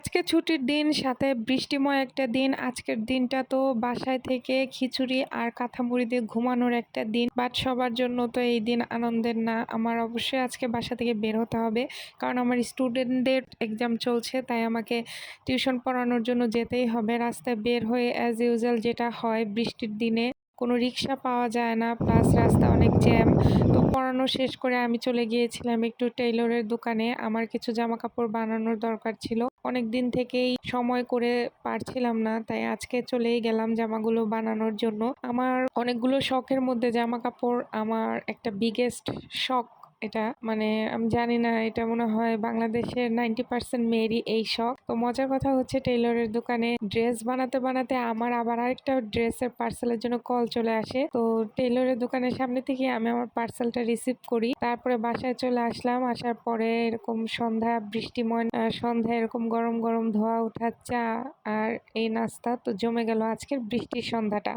আজকে ছুটির দিন, সাথে বৃষ্টিময় একটা দিন। আজকের দিনটা তো বাসায় থেকে খিচুড়ি আর কাঁথা মুড়ি দিয়ে ঘুমানোর একটা দিন বাট সবার জন্য তো এই দিন আনন্দের না। আমার অবশ্যই আজকে বাসা থেকে বের হতে হবে, কারণ আমার স্টুডেন্টদের এক্সাম চলছে, তাই আমাকে টিউশন পড়ানোর জন্য যেতেই হবে। রাস্তায় বের হয়ে অ্যাজ ইউজুয়াল যেটা হয় বৃষ্টির দিনে। কোনো রিক্সা পাওয়া যায় না প্লাস রাস্তা অনেক জ্যাম তো পড়ানো শেষ করে আমি চলে গিয়েছিলাম একটু টেইলরের দোকানে। আমার কিছু জামা কাপড় বানানোর দরকার ছিল। অনেক দিন থেকেই সময় করে পারছিলাম না, তাই আজকে চলেই গেলাম জামাগুলো বানানোর জন্য। আমার অনেকগুলো শখের মধ্যে জামা কাপড় আমার একটা বিগেস্ট শখ এটা মানে আমি জানি না, এটা মনে হয় বাংলাদেশের নাইনটি পার্সেন্ট মেয়েরই এই শখ। তো মজার কথা হচ্ছে টেইলরের দোকানে ড্রেস বানাতে বানাতে আমার আবার আরেকটা ড্রেসের পার্সেলের জন্য কল চলে আসে। তো টেইলরের দোকানের সামনে থেকে আমি আমার পার্সেলটা রিসিভ করি। তারপরে বাসায় চলে আসলাম। আসার পরে এরকম সন্ধ্যা, বৃষ্টিময় সন্ধ্যা এরকম গরম গরম ধোয়া ওঠা চা আর এই নাস্তা। তো জমে গেল আজকের বৃষ্টির সন্ধ্যাটা।